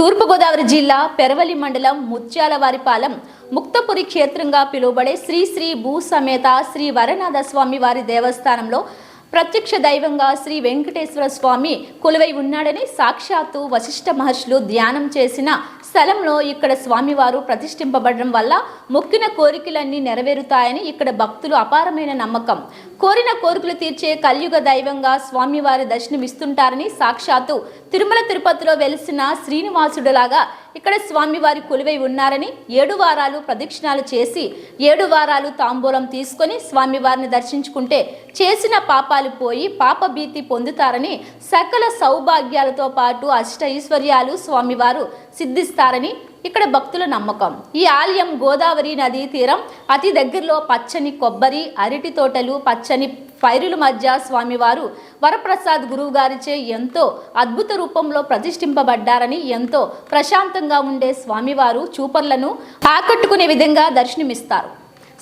తూర్పుగోదావరి జిల్లా పెరవలి మండలం ముత్యాలవారిపాలెం ముక్తపురి క్షేత్రంగా పిలువబడే శ్రీ శ్రీ భూ సమేత శ్రీ వరనాథ స్వామి వారి దేవస్థానంలో ప్రత్యక్ష దైవంగా శ్రీ వెంకటేశ్వర స్వామి కొలువై ఉన్నాడని సాక్షాత్తు వశిష్ఠ మహర్షులు ధ్యానం చేసిన స్థలంలో ఇక్కడ స్వామివారు ప్రతిష్ఠింపబడడం వల్ల మొక్కిన కోరికలన్నీ నెరవేరుతాయని ఇక్కడ భక్తులు అపారమైన నమ్మకం. కోరిన కోరికలు తీర్చే కలియుగ దైవంగా స్వామివారి దర్శనమిస్తుంటారని సాక్షాత్తు తిరుమల తిరుపతిలో వెలిసిన శ్రీనివాసుడులాగా ఇక్కడ స్వామివారి కొలువై ఉన్నారని ఏడు వారాలు ప్రదక్షిణాలు చేసి ఏడు వారాలు తాంబూలం తీసుకొని స్వామివారిని దర్శించుకుంటే చేసిన పాపాలు పోయి పాపభీతి పొందుతారని సకల సౌభాగ్యాలతో పాటు అష్ట ఐశ్వర్యాలు స్వామివారు సిద్ధిస్తారని ఇక్కడ భక్తుల నమ్మకం. ఈ ఆలయం గోదావరి నదీ తీరం. అతి దగ్గరలో పచ్చని కొబ్బరి అరటి తోటలు పచ్చని పైరుల మధ్య స్వామివారు వరప్రసాద్ గురువు గారిచే ఎంతో అద్భుత రూపంలో ప్రతిష్ఠింపబడ్డారని ఎంతో ప్రశాంతంగా ఉండే స్వామివారు చూపర్లను ఆకట్టుకునే విధంగా దర్శనమిస్తారు.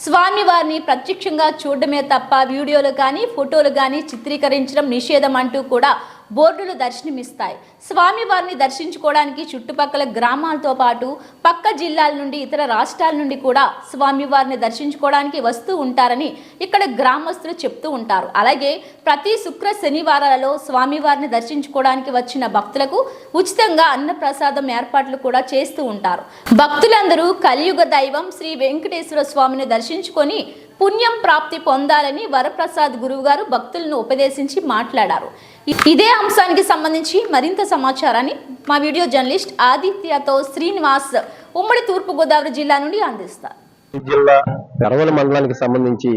స్వామివారిని ప్రత్యక్షంగా చూడడమే తప్ప వీడియోలు కానీ ఫోటోలు కానీ చిత్రీకరించడం నిషేధం అంటూ కూడా బోర్డులు దర్శనమిస్తాయి. స్వామివారిని దర్శించుకోవడానికి చుట్టుపక్కల గ్రామాలతో పాటు పక్క జిల్లాల నుండి ఇతర రాష్ట్రాల నుండి కూడా స్వామివారిని దర్శించుకోవడానికి వస్తూ ఉంటారని ఇక్కడ గ్రామస్తులు చెప్తూ ఉంటారు. అలాగే ప్రతి శుక్ర శనివారాలలో స్వామివారిని దర్శించుకోవడానికి వచ్చిన భక్తులకు ఉచితంగా అన్నప్రసాదం ఏర్పాట్లు కూడా చేస్తూ ఉంటారు. భక్తులందరూ కలియుగ దైవం శ్రీ వెంకటేశ్వర స్వామిని దర్శించుకొని పుణ్యం ప్రాప్తి పొందాలని వరప్రసాద్ గురువుగారు భక్తులను ఉపదేశించి మాట్లాడారు. ఇదే అంశానికి సంబంధించి మరింత సమాచారాన్ని మా వీడియో జర్నలిస్ట్ ఆదిత్యతో శ్రీనివాస్ ఉమ్మడి తూర్పుగోదావరి జిల్లా నుండి అందిస్తారు. జిల్లా పెరవల మండలానికి సంబంధించి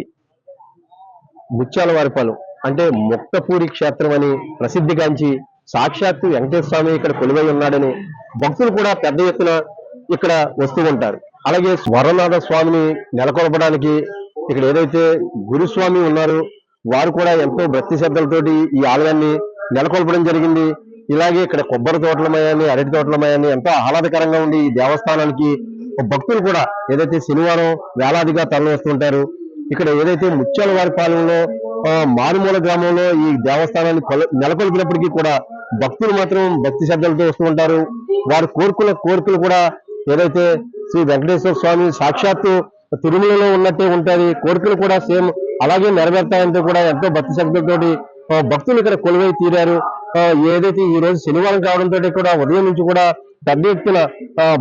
ముత్యాలవారిపాలెం అంటే ముక్తపూరి క్షేత్రం అని ప్రసిద్ధిగాంచి సాక్షాత్తు వెంకటేశ్వర స్వామి ఇక్కడ కొలువై ఉన్నాడని భక్తులు కూడా పెద్ద ఎత్తున ఇక్కడ వస్తూ ఉంటారు. అలాగే స్వరనాథ స్వామిని నెలకొల్పడానికి ఇక్కడ ఏదైతే గురుస్వామి ఉన్నారు వారు కూడా ఎంతో భక్తి శ్రద్ధలతోటి ఈ ఆలయాన్ని నెలకొల్పడం జరిగింది. ఇలాగే ఇక్కడ కొబ్బరి తోటలమయాన్ని అరటి తోటలమయాన్ని ఎంతో ఆహ్లాదకరంగా ఉండి ఈ దేవస్థానానికి భక్తులు కూడా ఏదైతే శనివారం వేలాదిగా తరలివస్తుంటారు. ఇక్కడ ఏదైతే ముత్యాల వారి పాలనలో మారుమూల గ్రామంలో ఈ దేవస్థానాన్ని కొల- నెలకొల్పినప్పటికీ కూడా భక్తులు మాత్రం భక్తి శ్రద్ధలతో వస్తూ ఉంటారు. వారి కోరుకుల కోరికలు కూడా ఏదైతే శ్రీ వెంకటేశ్వర స్వామి సాక్షాత్తు తిరుమలలో ఉన్నట్టే ఉంటుంది. కోరికలు కూడా సేమ్. అలాగే నెరవేరుతాయంటే కూడా ఎంతో భక్తి శబ్దంతో భక్తులు ఇక్కడ కొలువై తీరారు. ఏదైతే ఈ రోజు శనివారం కావడంతో కూడా ఉదయం నుంచి కూడా పెద్ద ఎత్తున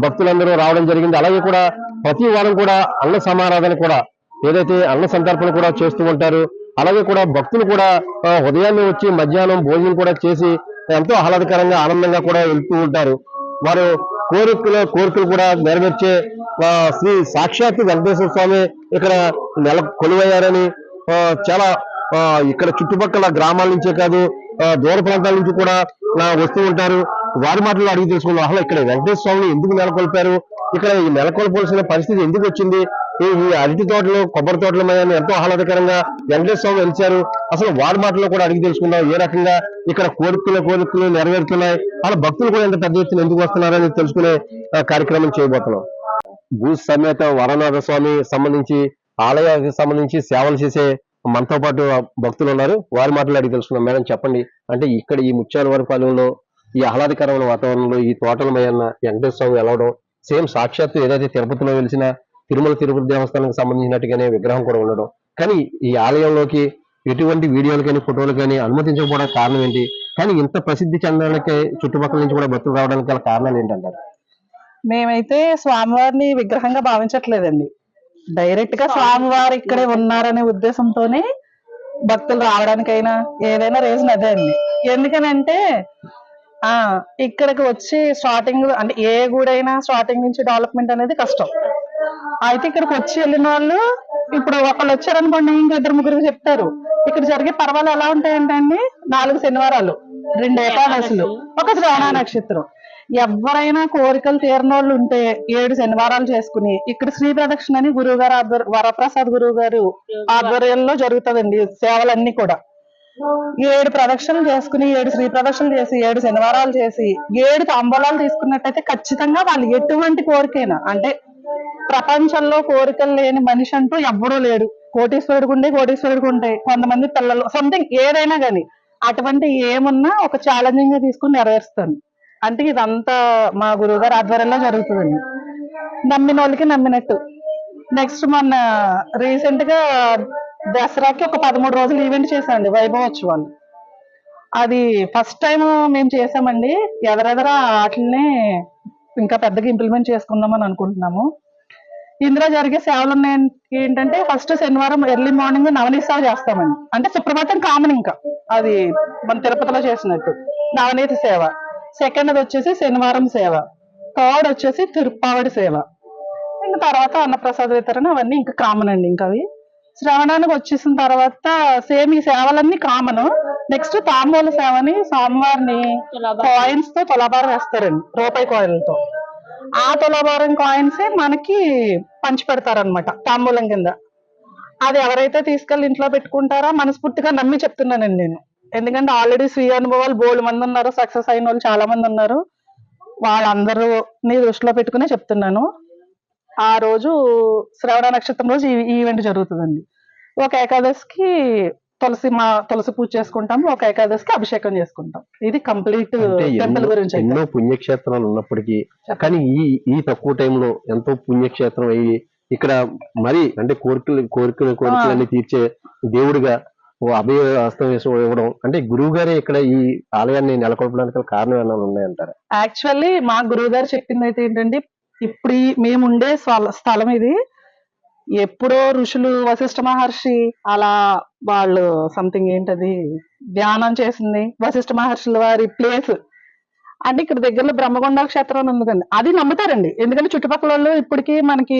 భక్తులందరూ రావడం జరిగింది. అలాగే కూడా ప్రతి వారం కూడా అన్న సమారాధన కూడా ఏదైతే అన్న సంతర్పణ కూడా చేస్తూ ఉంటారు. అలాగే కూడా భక్తులు కూడా ఉదయాన్నే వచ్చి మధ్యాహ్నం భోజనం కూడా చేసి ఎంతో ఆహ్లాదకరంగా ఆనందంగా కూడా వెళ్తూ ఉంటారు. వారు కోరికలు కోరికలు కూడా నెరవేర్చే శ్రీ సాక్షాత్ వెంకటేశ్వర స్వామి ఇక్కడ నెల కొలువయ్యారని చాలా ఇక్కడ చుట్టుపక్కల గ్రామాల నుంచే కాదు దూర ప్రాంతాల నుంచి కూడా వస్తూ ఉంటారు. వారి మాటలు అడిగి తెలుసుకున్న అసలు ఇక్కడ వెంకటేశ్వర స్వామిని ఎందుకు నెలకొల్పారు? ఇక్కడ ఈ నెలకొల్పాల్సిన పరిస్థితి ఎందుకు వచ్చింది? ఈ అరటి తోటలు కొబ్బరి తోటల మీద ఎంతో ఆహ్లాదకరంగా వెంకటేశ్వర స్వామి వెలిచారు. అసలు వారి మాటలో కూడా అడిగి తెలుసుకుందాం. ఏ రకంగా ఇక్కడ కోరికలు కోరికలు నెరవేరుతున్నాయి? అలా భక్తులు కూడా ఎంత పెద్ద ఎత్తున ఎందుకు వస్తున్నారని తెలుసుకునే కార్యక్రమం చేయబోతున్నాం. భూ సమేత వరనాథ స్వామి సంబంధించి ఆలయానికి సంబంధించి సేవలు చేసే మనతో పాటు భక్తులు ఉన్నారు. వారి మాటలు అడిగి తెలుసుకున్నాం మేడం చెప్పండి. అంటే ఇక్కడ ఈ ముత్యాలవారి పాలెంలో ఈ ఆహ్లాదకరమైన వాతావరణంలో ఈ తోటలమయ్యన్న వెంకటేశ్వర స్వామి వెళ్ళడం సేమ్ సాక్షాత్తు ఏదైతే తిరుపతిలో వెలిసిన తిరుమల తిరుపతి దేవస్థానానికి సంబంధించినట్టుగానే విగ్రహం కూడా ఉండడం. కానీ ఈ ఆలయంలోకి ఎటువంటి వీడియోలు కానీ ఫోటోలు కానీ అనుమతించకపోవడానికి కారణం ఏంటి? కానీ ఇంత ప్రసిద్ధి చెందడానికి చుట్టుపక్కల నుంచి కూడా భక్తులు రావడానికి గల కారణాలు ఏంటంటారు? మేమైతే స్వామివారిని విగ్రహంగా భావించట్లేదండి. డైరెక్ట్గా స్వామివారు ఇక్కడే ఉన్నారనే ఉద్దేశంతోనే భక్తులు రావడానికైనా ఏదైనా రీజన్ అదే అండి. ఎందుకనంటే ఆ ఇక్కడికి వచ్చి స్టార్టింగ్ అంటే ఏ గుడైనా స్టార్టింగ్ నుంచి డెవలప్మెంట్ అనేది కష్టం. అయితే ఇక్కడికి వచ్చి వెళ్ళిన వాళ్ళు ఇప్పుడు ఒకళ్ళు వచ్చారనుకోండి ఇంకా ఇద్దరు ముగ్గురు చెప్తారు. ఇక్కడ జరిగే పర్వాలు ఎలా ఉంటాయంటే అండి నాలుగు శనివారాలు రెండు ఏకాదశులు ఒక శ్రవణ నక్షత్రం. ఎవరైనా కోరికలు తీరని వాళ్ళు ఉంటే ఏడు శనివారాలు చేసుకుని ఇక్కడ శ్రీ ప్రదక్షిణ అని గురువు గారు వరప్రసాద్ గురువు గారు ఆధ్వర్యంలో జరుగుతుందండి సేవలన్నీ కూడా. ఏడు ప్రదక్షిణలు చేసుకుని ఏడు శ్రీ ప్రదక్షిణలు చేసి ఏడు శనివారాలు చేసి ఏడు తాంబూలాలు తీసుకున్నట్టయితే ఖచ్చితంగా వాళ్ళు ఎటువంటి కోరికైనా అంటే ప్రపంచంలో కోరికలు లేని మనిషి అంటూ ఎవ్వడూ లేడు. కోటీశ్వరుడికి ఉండే కోటీశ్వరుడికి ఉంటాయి కొంతమంది పిల్లలు సంథింగ్ ఏదైనా గానీ అటువంటి ఏమున్నా ఒక ఛాలెంజింగ్గా తీసుకుని నెరవేరుస్తాను. అంటే ఇదంతా మా గురువు గారి ఆధ్వర్యంలో జరుగుతుందండి. నమ్మిన వాళ్ళకి నమ్మినట్టు. నెక్స్ట్ మొన్న రీసెంట్గా దసరాకి ఒక పదమూడు రోజులు ఈవెంట్ చేశామండి వైభవోత్సవాలు. అది ఫస్ట్ టైం మేము చేసామండి ఎదరెదర ఆటల్ని ఇంకా పెద్దగా ఇంప్లిమెంట్ చేసుకుందామని అనుకుంటున్నాము. ఇందులో జరిగే సేవలు ఉన్నాయి ఏంటంటే ఫస్ట్ శనివారం ఎర్లీ మార్నింగ్ నవనీత సేవ చేస్తామండి. అంటే సుప్రభాతం కామన్ ఇంకా. అది మన తిరుపతిలో చేసినట్టు. నవనీత సేవ. సెకండ్ వచ్చేసి శనివారం సేవ. థర్డ్ వచ్చేసి తిరుప్పావడి సేవ. ఇంకా తర్వాత అన్నప్రసాద వితరణ అవన్నీ ఇంకా కామన్ అండి ఇంకా అవి. శ్రవణానికి వచ్చేసిన తర్వాత సేమ్ ఈ సేవలన్నీ కామన్ నెక్స్ట్ తాంబూల సేవని స్వామివారిని కాయిన్స్తో తులాభారం వేస్తారండి రూపాయి కాయిన్లతో ఆ తులాభారం కాయిన్స్ మనకి పంచి పెడతారనమాట తాంబూలం కింద. అది ఎవరైతే తీసుకెళ్ళి ఇంట్లో పెట్టుకుంటారో మనస్ఫూర్తిగా నమ్మి చెప్తున్నానండి నేను. ఎందుకంటే ఆల్రెడీ స్వీయ అనుభవాలు బోల్డ్ మంది ఉన్నారు సక్సెస్ అయిన వాళ్ళు చాలా మంది ఉన్నారు. వాళ్ళందరూ నీ దృష్టిలో పెట్టుకునే చెప్తున్నాను. ఆ రోజు శ్రవణ నక్షత్రం రోజు ఈ ఈవెంట్ జరుగుతుందండి. ఒక ఏకాదశికి తులసి మా తులసి పూజ చేసుకుంటాం ఒక ఏకాదశికి అభిషేకం చేసుకుంటాం. ఇది కంప్లీట్ టెంపుల్ గురించి. ఎన్నో పుణ్యక్షేత్రాలు ఉన్నప్పటికీ కానీ ఈ ఈ తక్కువ టైంలో ఎంతో పుణ్యక్షేత్రం అయ్యి ఇక్కడ మరి అంటే కోరికలు కోరికలు కోరికలన్నీ తీర్చే దేవుడిగా ఓ అభయ హస్తం వేసి ఇవ్వడం. అంటే గురువు గారే ఇక్కడ ఈ ఆలయాన్ని నెలకొల్పడానికి కారణం ఏమైనా ఉన్నాయంటారా? యాక్చువల్లీ మా గురువు గారు చెప్పింది అయితే ఏంటంటే ఇప్పుడు మేము ఉండే స్థల- స్థలం ఇది ఎప్పుడో ఋషులు వశిష్ఠ మహర్షి అలా వాళ్ళు సంథింగ్ ఏంటది ధ్యానం చేసింది. వశిష్ఠ మహర్షుల వారి ప్లేస్ అంటే ఇక్కడ దగ్గరలో బ్రహ్మకొండ క్షేత్రం అని ఉంది కదండి అది నమ్ముతారండి. ఎందుకంటే చుట్టుపక్కల వాళ్ళు ఇప్పటికీ మనకి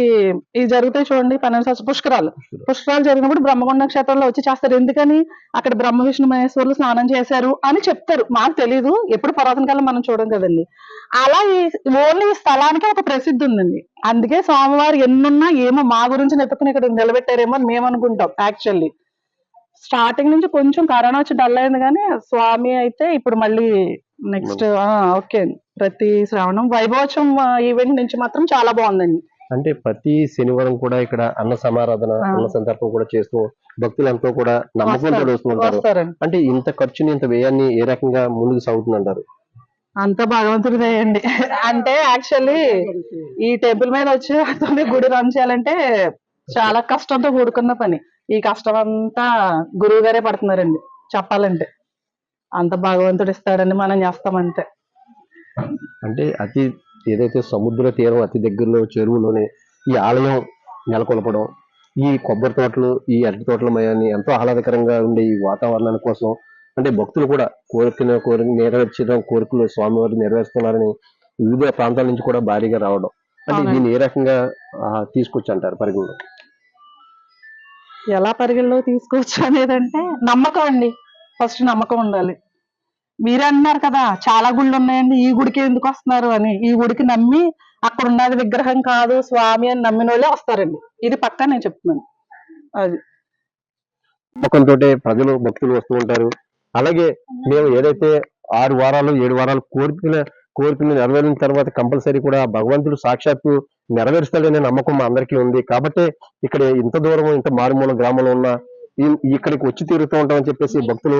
ఇది జరుగుతాయి చూడండి పన్నెండు సంవత్సరాలు పుష్కరాలు. పుష్కరాలు. జరిగినప్పుడు బ్రహ్మకొండ క్షేత్రంలో వచ్చి చేస్తారు. ఎందుకని? అక్కడ బ్రహ్మ విష్ణు మహేశ్వరులు స్నానం చేశారు అని చెప్తారు. మాకు తెలీదు. ఎప్పుడు పురాతన కాలం మనం చూడం కదండి. అలా ఈ ఓన్లీ ఈ స్థలానికి ఒక ప్రసిద్ధి ఉందండి. అందుకే స్వామివారు ఎన్నున్నా ఏమో మా గురించి నెత్తుకుని ఇక్కడ నిలబెట్టారేమో అని మేము అనుకుంటాం యాక్చువల్లీ. స్టార్టింగ్ నుంచి కొంచెం కరోనా వచ్చి డల్ అయింది కానీ స్వామి అయితే ఇప్పుడు మళ్ళీ నెక్స్ట్ ఓకే. ప్రతి శ్రావణం వైభవోత్సవం ఈవెంట్ నుంచి మాత్రం చాలా బాగుందండి. అంటే ప్రతి శనివారం కూడా ఇక్కడ అన్న సమారాధన. అన్న సంతర్పణ కూడా చేస్తూ భక్తులు ఎంతో కూడా నమ్మకంతో వస్తారు. వస్తూ ఉంటారు వస్తారండి. అంటే ఇంత ఖర్చుని ఇంత వ్యయాన్ని ఏ రకంగా ముందుకు సాగుతుందంటారు? అంత భగవంతుడిదే అండి. అంటే యాక్చువల్లీ ఈ టెంపుల్ మీద వచ్చి అతని గుడి రన్ చేయాలంటే చాలా కష్టంతో కూడుకున్న పని. ఈ కష్టం అంతా గురువు గారే పడుతున్నారండి చెప్పాలంటే. అంత భగవంతుడు ఇస్తాడండి మనం చేస్తామంతే అంటే అతి ఏదైతే సముద్ర తీరం అతి దగ్గరలో చెరువులోనే ఈ ఆలయం నెలకొల్పడం ఈ కొబ్బరి తోటలు ఈ అరటి తోటల మయాన్ని ఎంతో ఆహ్లాదకరంగా ఉండే ఈ వాతావరణాని కోసం అంటే భక్తులు కూడా కోరికన కోరిక నెరవేర్చడం కోరికలు స్వామివారు నెరవేరుస్తున్నారని వివిధ ప్రాంతాల నుంచి కూడా భారీగా రావడం. అంటే. దీన్ని ఏ రకంగా తీసుకొచ్చి అంటారు పరిగణలో ఎలా పరిగణలో తీసుకోవచ్చు అనేదంటే నమ్మకం అండి. ఫస్ట్ నమ్మకం ఉండాలి. మీరే అన్నారు కదా చాలా గుళ్ళు ఉన్నాయండి ఈ గుడికి ఎందుకు వస్తున్నారు అని. ఈ గుడికి నమ్మి అక్కడ ఉన్నది విగ్రహం కాదు స్వామి అని నమ్మిన వాళ్ళే వస్తారండి. ఇది పక్కా నేను చెప్తున్నాను. అది. నమ్మకంతో ప్రజలు భక్తులు వస్తూ ఉంటారు. అలాగే మేము ఏదైతే ఆరు వారాలు ఏడు వారాలు కోరికల కోరికలు నెరవేరిన తర్వాత కంపల్సరీ కూడా భగవంతుడు సాక్షాత్తు నెరవేరుస్తాడనే నమ్మకం మా అందరికీ ఉంది. కాబట్టి ఇక్కడ ఇంత దూరం ఇంత మారుమూల గ్రామంలో ఉన్న ఇక్కడికి వచ్చి తీరుతూ ఉంటామని చెప్పేసి భక్తులు